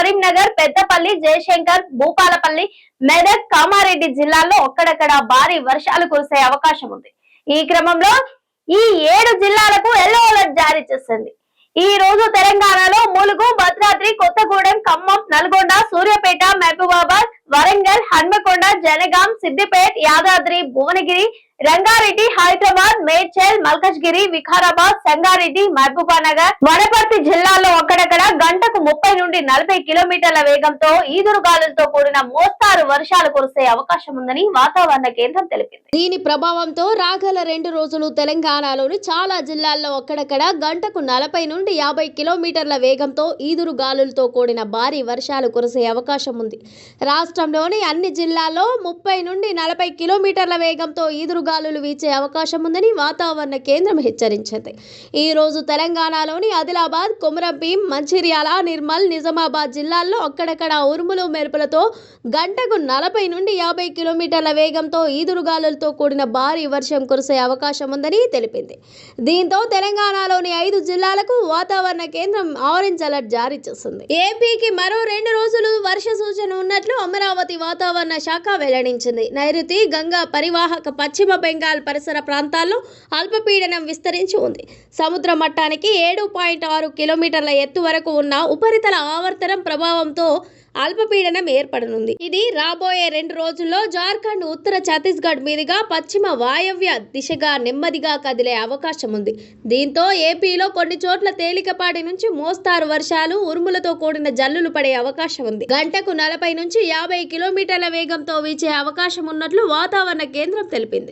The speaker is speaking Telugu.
కరీంనగర్ పెద్దపల్లి జయశంకర్ భూపాలపల్లి మెదక్ కామారెడ్డి జిల్లాల్లో ఒక్కడక్కడ భారీ వర్షాలు కురిసే అవకాశం ఉంది. ఈ క్రమంలో ఈ ఏడు జిల్లాలకు ఎల్లో అలర్ట్ జారీ చేసింది. ఈ రోజు తెలంగాణలో ములుగు భద్రాద్రి కొత్తగూడెం ఖమ్మం నల్గొండ సూర్యాపేట మహబూబాబాద్ వరంగల్ హన్మకొండ జనగాం సిద్దిపేట యాదాద్రి భువనగిరి రంగారెడ్డి హైదరాబాద్ మేడ్చల్ మల్కజ్గిరి వికారాబాద్ సంగారెడ్డి మహబూబానగర్ వనపర్తి జిల్లాల్లో అక్కడక్కడ గంటకు ముప్పై నుండి నలభై కిలోమీటర్ల వేగంతో ఈదురుగాలులతో కూడిన మోస్తారు వర్షాలు కురిసే అవకాశం ఉందని వాతావరణ కేంద్రం తెలిపింది. దీని ప్రభావంతో రాగల రెండు రోజులు తెలంగాణలోని చాలా జిల్లాల్లో అక్కడక్కడ గంటకు నలభై నుండి యాభై కిలోమీటర్ల వేగంతో ఈదురు గాలులతో కూడిన భారీ వర్షాలు కురిసే అవకాశం ఉంది. రాష్ట్రంలోని అన్ని జిల్లాల్లో ముప్పై నుండి నలభై కిలోమీటర్ల వేగంతో ఈదురు గాలులు వీచే అవకాశం ఉందని వాతావరణ కేంద్రం హెచ్చరించింది. ఈ రోజు తెలంగాణలోని ఆదిలాబాద్ కొమరంభీం మంచిర్యాల నిర్మల్ నిజామాబాద్ జిల్లాల్లో అక్కడక్కడ ఉరుములు మెరుపులతో గంటకు నలభై నుండి యాభై కిలోమీటర్ల వేగంతో ఈదురుగాలులతో కూడిన భారీ వర్షం కురిసే అవకాశం ఉందని తెలిపింది. దీంతో తెలంగాణలోని ఐదు జిల్లాలకు వాతావరణ కేంద్రం ఆరెంజ్ అలర్ట్ జారీ చేసింది. ఏపీకి మరో రెండు రోజులు వర్ష అమరావతి వాతావరణ శాఖ వెల్లడించింది. నైరుతి గంగా పరివాహక పశ్చిమ బెంగాల్ పరిసర ప్రాంతాల్లో అల్పపీడనం విస్తరించి ఉంది. సముద్ర మట్టానికి ఏడు పాయింట్ ఆరు కిలోమీటర్ల ఎత్తు వరకు ఉన్న ఉపరితల ఆవర్తనం ప్రభావంతో అల్పపీడనం ఏర్పడనుంది. ఇది రాబోయే రెండు రోజుల్లో జార్ఖండ్ ఉత్తర ఛత్తీస్గఢ్ మీదుగా పశ్చిమ వాయవ్య దిశగా నెమ్మదిగా కదిలే అవకాశం ఉంది దీంతో ఏపీలో కొన్ని చోట్ల తేలికపాటి నుంచి మోస్తారు వర్షాలు ఉరుములతో కూడిన జల్లులు పడే అవకాశం ఉంది గంటకు నలభై నుంచి యాభై కిలోమీటర్ల వేగంతో వీచే అవకాశం ఉన్నట్లు వాతావరణ కేంద్రం తెలిపింది.